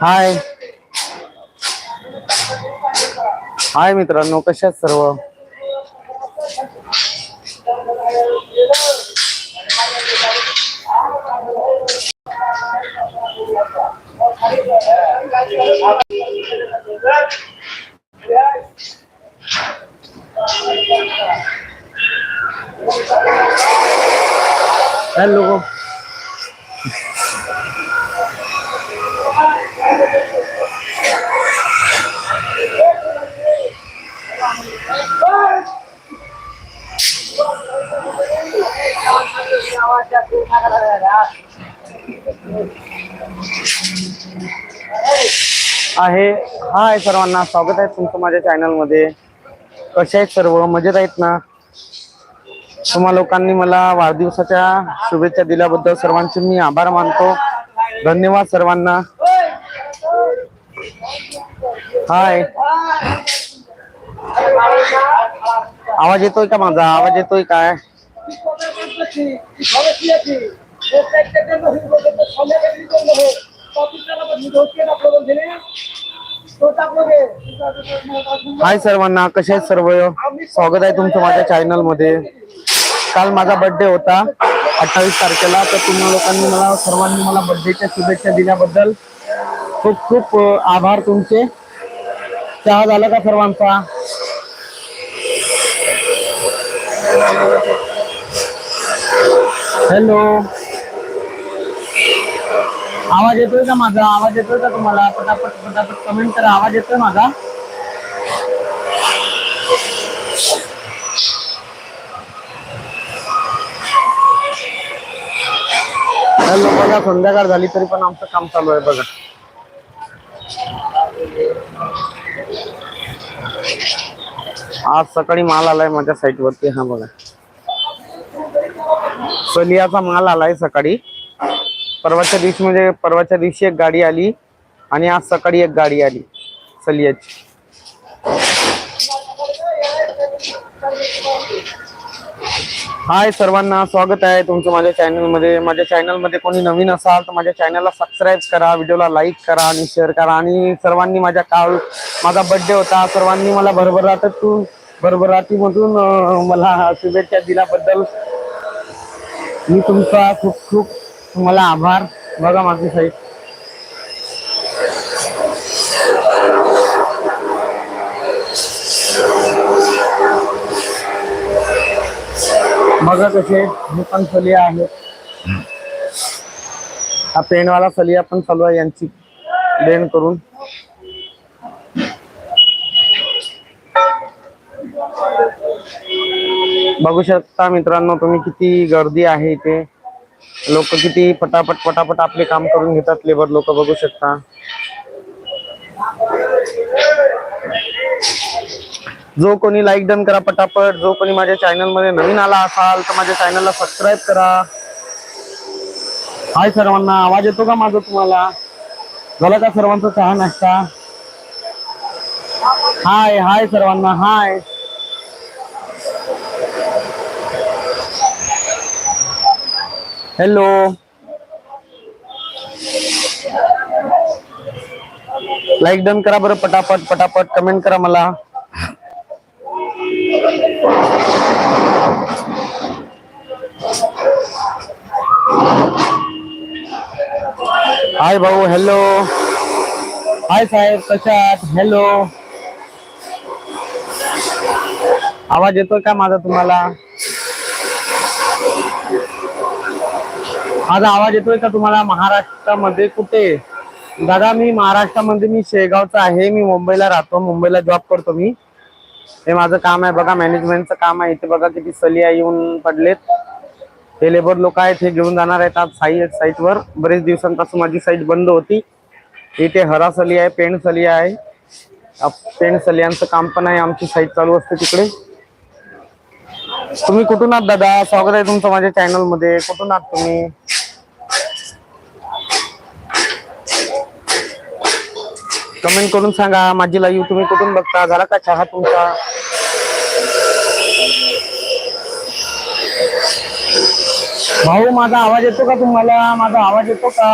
हाय. हाय मित्रांनो कशात सर्व? हॅलो. आहे. हाय सर्वांना स्वागत आहे तुमचं माझ्या चॅनलमध्ये कसे आहेत सर्व? मजेत आहेत ना? तुम्हा लोकांनी मला वाढदिवसाच्या शुभेच्छा दिल्याबद्दल सर्वांचे मी आभार मानतो. धन्यवाद सर्वांना. हाय. आवाज येतोय का माझा? आवाज येतोय काय? हाय सर्वांना कसे आहेत सर्व? स्वागत आहे तुमचं माझ्या चॅनलमध्ये. काल माझा बर्थडे होता अठ्ठावीस तारखेला. तर तुम्हा लोकांनी मला सर्वांनी मला बर्थडेच्या शुभेच्छा दिल्याबद्दल खूप खूप आभार तुमचे. चहा झाला का सर्वांचा? हॅलो आवाज येतोय का माझा? आवाज येतोय का तुम्हाला? पटापट पटापट कमेंट करा. आवाज येतोय माझा? हॅलो बघा संध्याकाळ झाली तरी पण आमचं काम चालू आहे बघा. आज सकाळी माल आलाय माझ्या साईट वरती हा बघा. सलियाचा माल आलाय सकाळी. परवाच्या दिवशी म्हणजे परवाच्या दिवशी एक गाडी आली आणि आज सकाळी एक गाडी आली सलियाची. हाय सर्वांना स्वागत आहे तुमचं माझ्या चॅनलमध्ये माझ्या चॅनलमध्ये कोणी नवीन असाल तर माझ्या चॅनलला सबस्क्राईब करा व्हिडिओला लाईक करा आणि शेअर करा. आणि सर्वांनी माझ्या काल माझा बड्डे होता. सर्वांनी मला भरभराटीतून भरभराटीमधून मला शुभेच्छा दिल्याबद्दल मी तुमचा खूप खूप तुम्हाला आभार. बघा माझी साईड बघा कसे हे पण सलिया आहेत हा पेनवाला सलिया पण चालू आहे यांची. देण करून. बघू शकता मित्रांनो तुम्ही किती गर्दी आहे इथे. लोक किती पटापट पटापट आपले काम करून घेतात लेबर लोक बघू शकता. जो कोणी लाईक डन करा पटापट जो कोणी माझ्या चॅनलमध्ये नवीन आला असाल तर माझ्या चॅनलला सबस्क्राईब करा. हाय सर्वांना आवाज येतो का माझा तुम्हाला? झाला का सर्वांचा चहा नाश्ता? हाय हाय सर्वांना हाय. हॅलो लाईक डन करा बरं पटापट पटापट कमेंट करा मला. हाय भाऊ हॅलो हाय साहेब कशात हॅलो आवाज येतोय का माझा तुम्हाला? माझा आवाज येतोय का तुम्हाला? महाराष्ट्रामध्ये कुठे? दादा मी महाराष्ट्रामध्ये मी शेगावचा आहे. मी मुंबईला राहतो. मुंबईला जॉब करतो मी. हे माझं काम आहे बघा मॅनेजमेंटचं काम आहे. इथे बघा किती सलिया येऊन पडलेत. हे लेबर लोक आहेत हे घेऊन जाणार आहेत आज साई साईटवर बरेच दिवसांपासून माझी साईट बंद होती. इथे हरा सली आहे पेंट सलिया आहे. अप- पेंट सलियांचं काम पण आहे आमची साईट चालू असते तिकडे. तुम्ही कुठून आहात दादा? स्वागत आहे तुमचं माझ्या चॅनलमध्ये कुठून आहात तुम्ही? कमेंट करून सांगा. माझी लाईव्ह तुम्ही कुठून बघता? झाला का चहा तुमचा? भाऊ माझा आवाज येतो का तुम्हाला? माझा आवाज येतो का?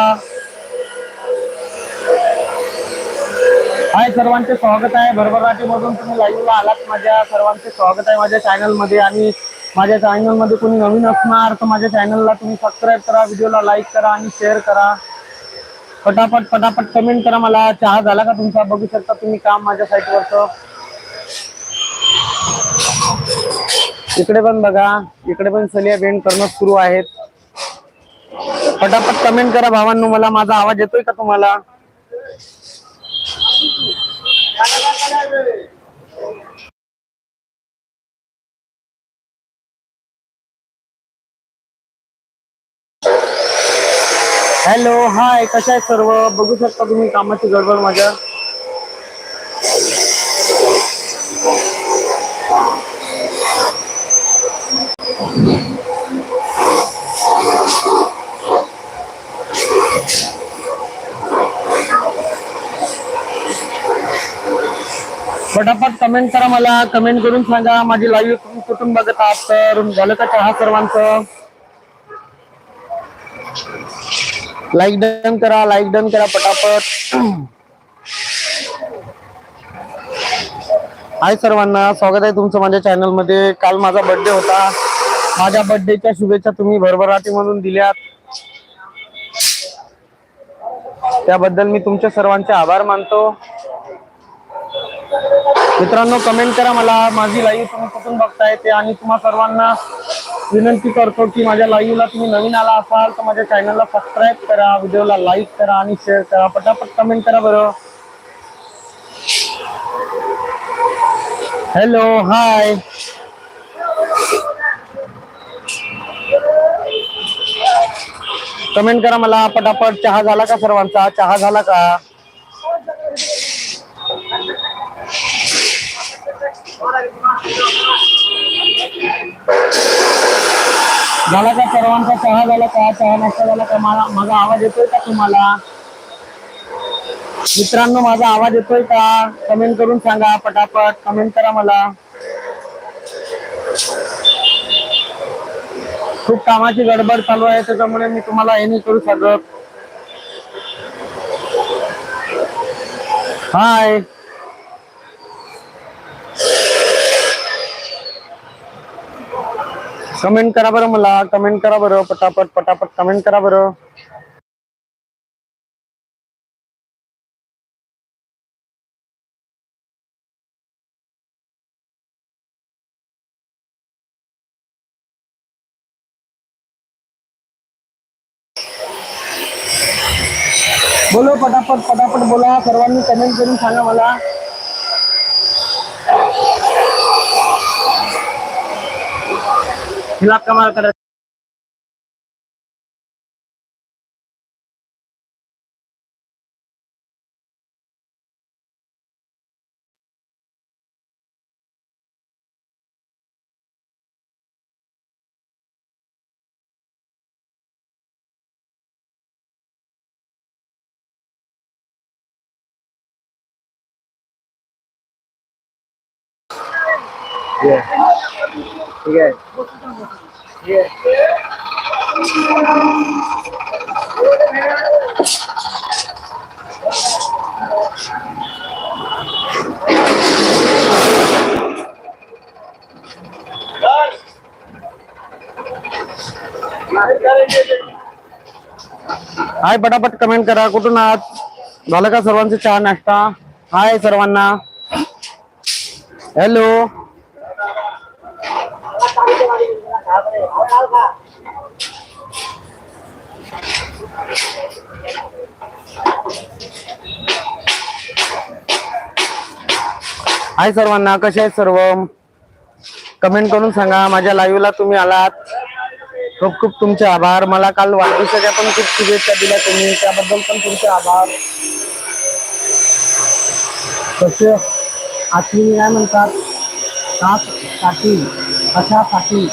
हाय सर्वांचे स्वागत आहे. भरभराटी मधून तुम्ही लाईव्हला आलात माझ्या. सर्वांचे स्वागत आहे माझ्या चॅनलमध्ये आणि माझ्या चॅनलमध्ये कोणी नवीन असणार तर माझ्या चॅनलला तुम्ही सबस्क्राईब करा व्हिडिओला लाईक करा आणि शेअर करा. पटापट पटापट कमेंट करा मला. चहा झाला का तुमचा? बघू शकता तुम्ही काम माझ्या साईटवरचं इकडे पण बघा. इकडे पण सलिया बेंड करणं सुरू आहेत. पटापट कमेंट करा भावांनो मला. माझा आवाज येतोय का तुम्हाला? हॅलो हाय कशा आहे सर्व? बघू शकता तुम्ही कामाची गडबड माझ्या. पटापट कमेंट करा मला. कमेंट करून सांगा. माझी लाईव्ह तुम्ही कुठून बघत आहात तर झालं का चहा सर्वांचं. लाईक डन करा लाईक डन करा पटापट. हाय सर्वांना स्वागत आहे तुमचं माझ्या चॅनलमध्ये काल माझा बर्थडे होता. माझ्या बर्थडेच्या शुभेच्छा तुम्ही भरभराटी म्हणून दिल्यात. त्याबद्दल मी तुमच्या सर्वांचे आभार मानतो. मित्रांनो कमेंट करा मला. माझी लाईव्ह तुम्ही कुठून बघताय ते आणि तुम्हा सर्वांना. विनंती करतो की माझ्या लाईव्हला तुम्ही नवीन आला असाल तर माझ्या चॅनलला सबस्क्राईब करा व्हिडिओला लाईक करा आणि शेअर करा. पटापट कमेंट करा बरं. हॅलो हाय कमेंट करा मला पटापट. चहा झाला का सर्वांचा? चहा झाला का? झाला का सर्वांचा चहा झाला का चहा नाश्ता झाला का मला माझा आवाज येतोय का तुम्हाला? मित्रांनो माझा आवाज येतोय का? कमेंट करून सांगा पटापट. कमेंट करा मला. खूप कामाची गडबड चालू आहे त्याच्यामुळे मी तुम्हाला हे नाही करू शकत. हाय. कमेंट करा बरं मला कमेंट करा बरं पटापट पटापट कमेंट करा बरं. बोलो पटापट पटापट बोला सर्वांनी कमेंट करून सांगा मला. हिला कमाल ठीक आहे हाय पटापट कमेंट करा. कुठून आहात? झालं का सर्वांचं चहा नाश्ता? हाय सर्वांना. हॅलो हाय सर्वांना कसे आहेत सर्व? कमेंट करून सांगा. माझ्या लाईव्हला तुम्ही आलात. खूप खूप तुमचे आभार. मला काल वाढदिवसाच्या पण खूप शुभेच्छा दिल्या तुम्ही. त्याबद्दल पण तुमचे आभार. कसे आठवी काय म्हणतात? सात साठी कशासाठी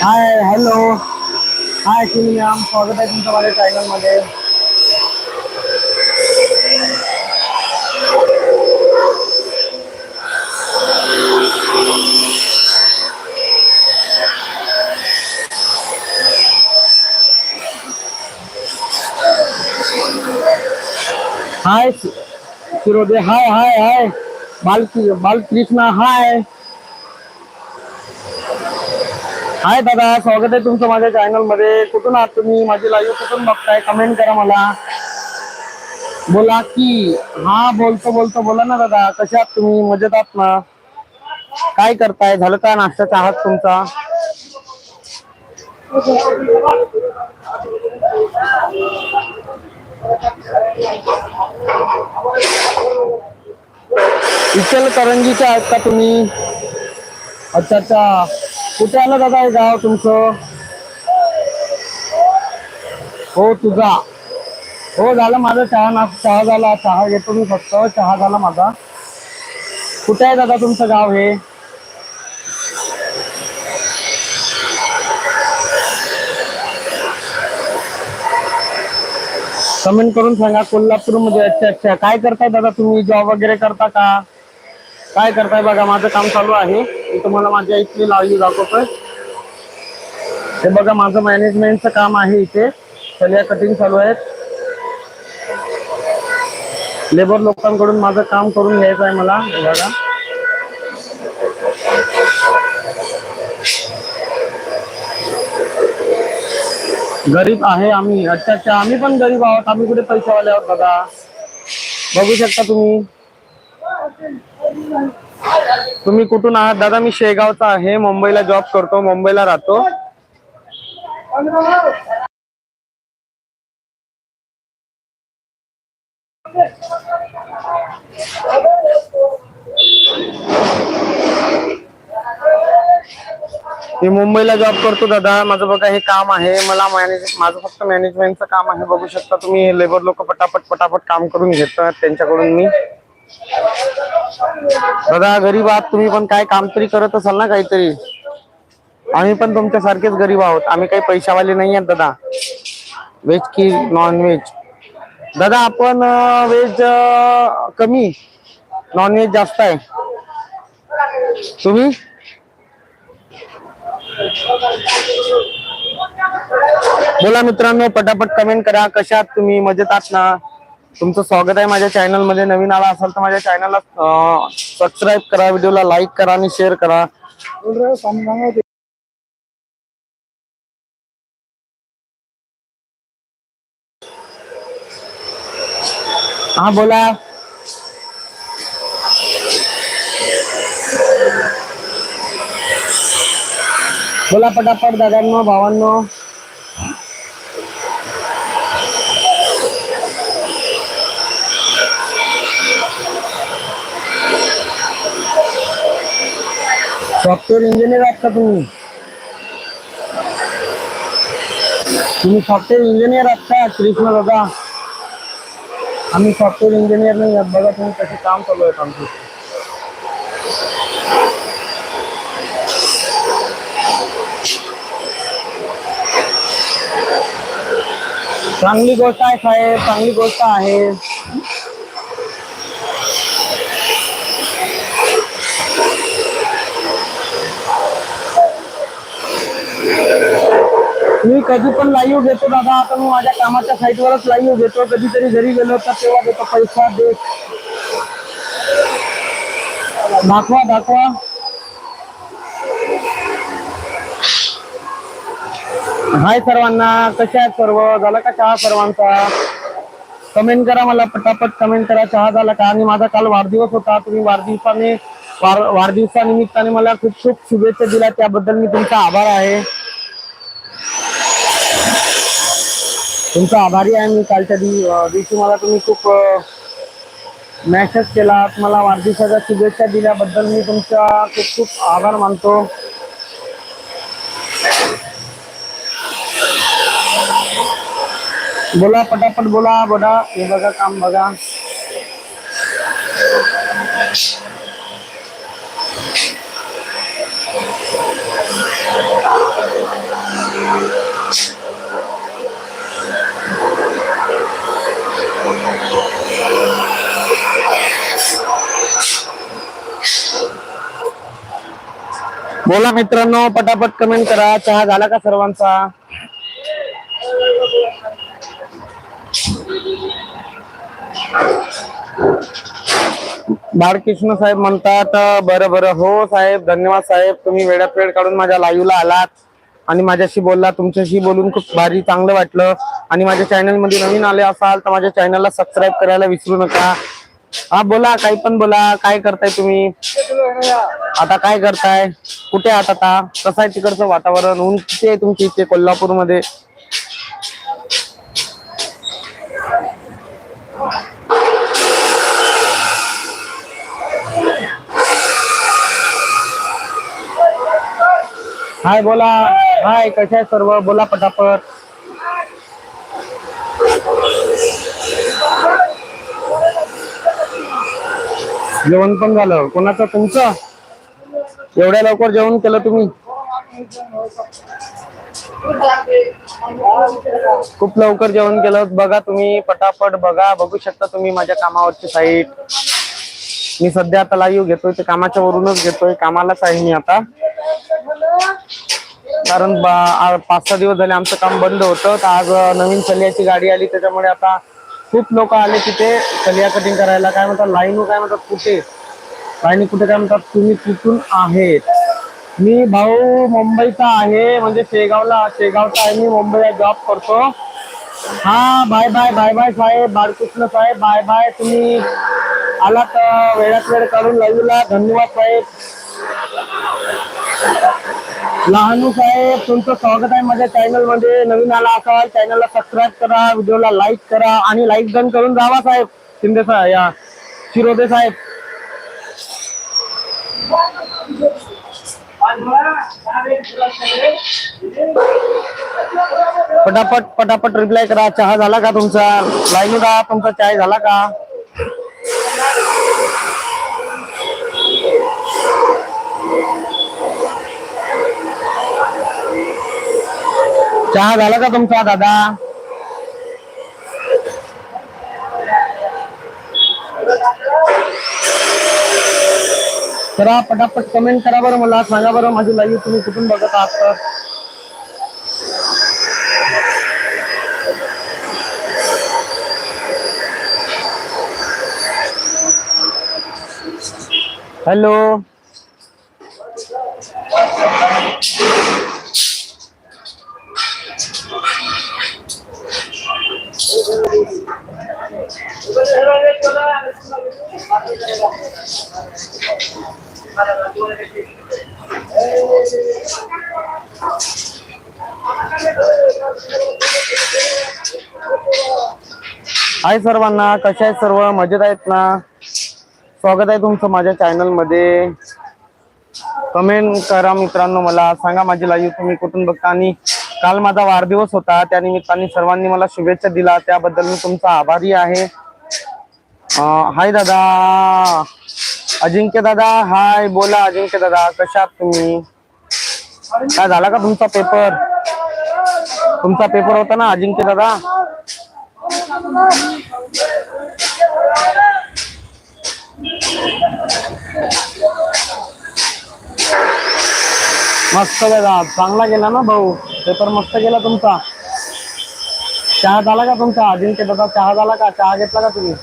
हाय हॅलो हाय ॲक्च्युली स्वागत आहे तुमच्या माझ्या चॅनलमध्ये हाय शिरोदे हाय हाय हाय बाल बालकृष्णा हाय हाय दादा स्वागत आहे तुमचं माझ्या चॅनलमध्ये. कुठून आहात तुम्ही? माझी लाईव्ह कुठून बघताय? कमेंट करा मला. बोला की हा बोलतो बोलतो. बोला ना दादा कशा आहात तुम्ही? मजेत आहात ना? काय करताय? झालं का नाश्ता आहात तुमचा? इचलकरंजीचे आहेत का तुम्ही? अच्छा अच्छा. कुठे आलं दादा हे गाव तुमचं? हो तुझा. हो झालं माझा चहा ना चहा झाला. चहा घेतो मी फक्त. चहा झाला माझा. कुठे आहे दादा तुमचं गाव हे? कमेंट करून सांगा कोल्हापूरमध्ये अच्छा अच्छा. काय करताय दादा तुम्ही? जॉब वगैरे करता का? काय करताय बघा माझं काम चालू आहे. मी तुम्हाला माझ्या इथली लाईव्ह दाखवतोय. हे बघा माझं मॅनेजमेंटचं काम आहे इथे. सगळ्या कटिंग चालू आहेत. लेबर लोकांकडून माझं काम करून घ्यायचं आहे मला बघा. गरीब आहे आम्ही अच्छा अच्छा आम्ही पण गरीब आहोत. आम्ही कुठे पैसेवाले आहोत दादा बघू शकता तुम्ही. तुम्ही कुठून आहात? दादा मी शेगावचा आहे. मुंबईला जॉब करतो. मुंबईला राहतो. मी मुंबईला जॉब करतो दादा. माझं बघा हे काम आहे. मला मॅनेज माझं फक्त मॅनेजमेंटचं काम आहे. बघू शकता तुम्ही लेबर लोक पटापट पटापट काम करून घेतात. त्यांच्याकडून मी दादा गरीब आहात तुम्ही पण काय काम तरी करत असाल ना काहीतरी. आम्ही पण तुमच्या सारखेच गरीब आहोत. आम्ही काही पैशावाले नाही आहेत दादा. व्हेज की नॉन व्हेज दादा आपण व्हेज कमी. नॉन व्हेज जास्त आहे. तुम्ही? बोला मित्रांनो पटापट कमेंट करा. कशा आहात तुम्ही? मजेत आहात ना? तुमचं स्वागत आहे माझ्या चॅनलमध्ये नवीन आला असाल तर माझ्या चॅनलला सबस्क्राईब करा व्हिडिओला लाईक करा आणि शेअर करा. हा बोला. बोला पटापट दादांनो भावांनो. सॉफ्टवेअर इंजिनियर आहात का तुम्ही? तुम्ही सॉफ्टवेअर इंजिनियर आहात का कृष्ण दादा? आम्ही सॉफ्टवेअर इंजिनियर नाही आहात. बघा तुम्ही कसे काम चालू आहेत आमचे. चांगली गोष्ट आहे साहेब चांगली गोष्ट आहे. मी कधी पण लाईव्ह घेतो दादा. आता मी माझ्या कामाच्या साईटवरच लाईव्ह घेतो. कधीतरी घरी गेलो तर तेव्हा देतो. पैसा दे. दाखवा दाखवा. हाय सर्वांना. कशा आहेत सर्व? झालं का चहा सर्वांचा? कमेंट करा मला. पटापट कमेंट करा. चहा झाला का? आणि माझा काल वाढदिवस होता. तुम्ही वाढदिवसाने वाढदिवसानिमित्ताने मला खूप खूप शुभेच्छा दिल्या. त्याबद्दल मी तुमचा आभार आहे. तुमचा आभारी आहे मी कालच्या दिवशी मला तुम्ही खूप मेसेज केला मला वाढदिवसाच्या शुभेच्छा दिल्याबद्दल मी तुमचा खूप खूप आभार मानतो. बोला पटापट बोला बडा हे बघा काम बघा. बोला मित्रांनो पटापट कमेंट करा. चहा झाला का सर्वांचा? बाळकृष्ण साहेब म्हणतात बरं बरं. हो साहेब धन्यवाद साहेब. तुम्ही वेळात वेळ काढून माझ्या लाईव्हला आलात आणि माझ्याशी बोलला. तुमच्याशी बोलून खूप भारी चांगलं वाटलं. आणि माझ्या चॅनलमध्ये नवीन आले असाल तर माझ्या चॅनलला सबस्क्राईब करायला विसरू नका. हा बोला काही पण बोला. काय करताय तुम्ही? आता काय करताय? कुठे आहात आता? कसं आहे तिकडचं वातावरण? ऊन किती आहे तुमच्या इथे कोल्हापूरमध्ये हाय बोला. हाय कशा आहे सर्व? बोला पटापट. जेवण पण झालं. कोणाचं? तुमचं? एवढ्या लवकर जेवण केलं तुम्ही? खूप लवकर जेवण केलं. बघा तुम्ही पटापट बघा. बघू शकता तुम्ही माझ्या कामावरची साईट मी सध्या आता लाईव्ह घेतोय. ते कामाच्या वरूनच घेतोय. कामालाच आहे मी आता. कारण बा- पाच सहा दिवस झाले आमचं काम बंद होतं. तर आज नवीन सलियाची गाडी आली. त्याच्यामुळे आता खूप लोक आले तिथे कलिया कटिंग करायला. काय म्हणतात लाईन काय म्हणतात कुठे? लाईन कुठे काय म्हणतात तुम्ही कुठून आहेत? मी भाऊ मुंबईचा आहे म्हणजे शेगावला शेगावचा आहे. मी मुंबईला जॉब करतो. हा बाय बाय बाय बाय साहेब बाळकृष्ण साहेब बाय बाय तुम्ही आलात वेळात वेळ काढून लाईव्हला धन्यवाद साहेब. लहानू साहेब तुमचं स्वागत आहे माझ्या चॅनलमध्ये. नवीन आला असाल चॅनलला सबस्क्राईब करा व्हिडिओला लाईक करा आणि लाईक डन करून जावा साहेब. शिंदे साहेब या शिरोदे साहेब. पटापट पटापट रिप्लाय करा. चहा झाला का तुमचा? लाईन तुमचा चाय झाला का? चहा झाला का तुमचा दादा? करा पटापट कमेंट करा बरं मला सांगा बरं माझी लाईव्ह तुम्ही कुठून बघत आहात तर हॅलो? हाय सर्वांना कशा आहेत सर्व? मजेत आहेत ना? स्वागत आहे तुमचं माझ्या चॅनलमध्ये. कमेंट करा मित्रांनो मला. सांगा माझी लाईव्ह तुम्ही कुठून बघता? आणि काल माझा वाढदिवस होता. त्या निमित्ताने सर्वांनी मला शुभेच्छा दिला. त्याबद्दल मी तुमचा आभारी आहे. हाय दादा. अजिंक्य दादा, हाय, बोला अजिंक्य दादा, कशा आहात तुम्ही? काय झाला का तुमचा पेपर? तुमचा पेपर होता ना, अजिंक्य दादा? मस्त दादा चांगला गेला ना भाऊ. पेपर मस्त गेला तुमचा. चहा झाला का तुमचा? अजिंक्य दादा, चहा झाला का? चहा घेतला का तुम्ही?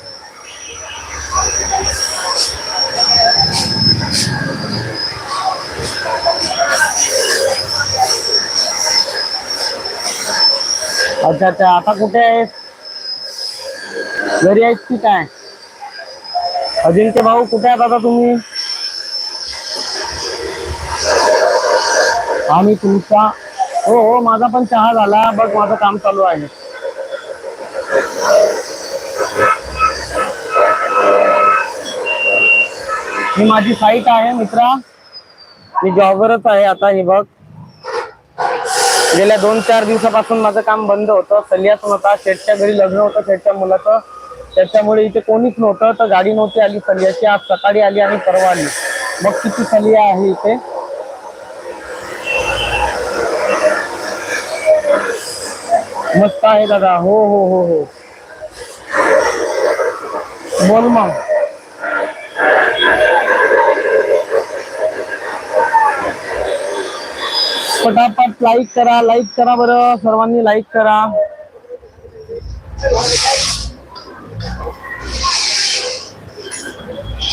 अच्छा अच्छा आता कुठे आहेत घरी आहेत की काय? अजिंक्य भाऊ, कुठे आहात आता तुम्ही? आम्ही तुमचा हो हो, माझा पण चहा झाला. बघ, माझं काम चालू आहे. ही माझी साईट आहे, मित्रा. मी जॉबवरच आहे आता, हे बघ. गेल्या दोन चार दिवसापासून माझं काम बंद होतं. सलियाच नव्हता शेठच्या घरी लग्न होतं शेठच्या मुलाचं. त्याच्यामुळे इथे कोणीच नव्हतं तर गाडी नव्हती आली सलियाची. आज सकाळी आली आणि परवा आली. मग किती सलिया आहे इथे. मस्त आहे दादा. हो हो हो हो. बोल मग. पटापट लाईक करा लाईक करा बरं. सर्वांनी लाईक करा.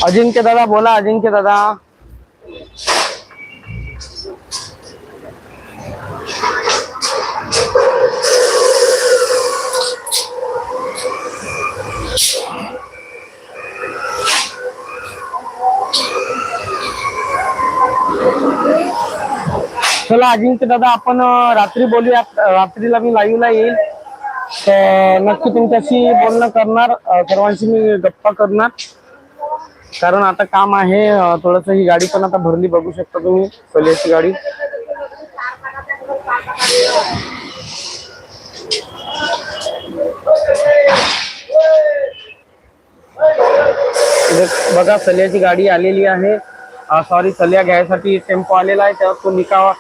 अजिंक्य दादा बोला अजिंक्य दादा. चला अजिंक्य दादा आपण रात्री बोलूया. रात्रीला मी लाईव्हला येईल. तर नक्की तुमच्याशी बोलणं करणार. सर्वांशी मी गप्पा करणार. कारण आता काम आहे थोडस ही गाडी पण आता भरली बघू शकता तुम्ही सोलियाची गाडी. बघा सल्याची गाडी आलेली आहे. सॉरी सल्या घ्यायसाठी टेम्पो आलेला आहे त्यावर तो निकावा.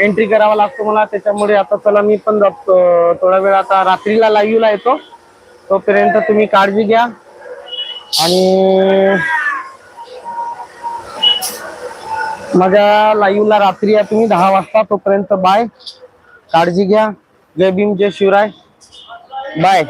एंट्री करावा लागतो मला. त्याच्यामुळे आता चला मी पण जातो थोडा वेळ आता रात्रीला लाईव्हला येतो. तोपर्यंत तुम्ही काळजी घ्या. आणि माझ्या लाईव्हला रात्री या तुम्ही दहा वाजता तोपर्यंत बाय काळजी घ्या. जय भीम जय शिवराय. बाय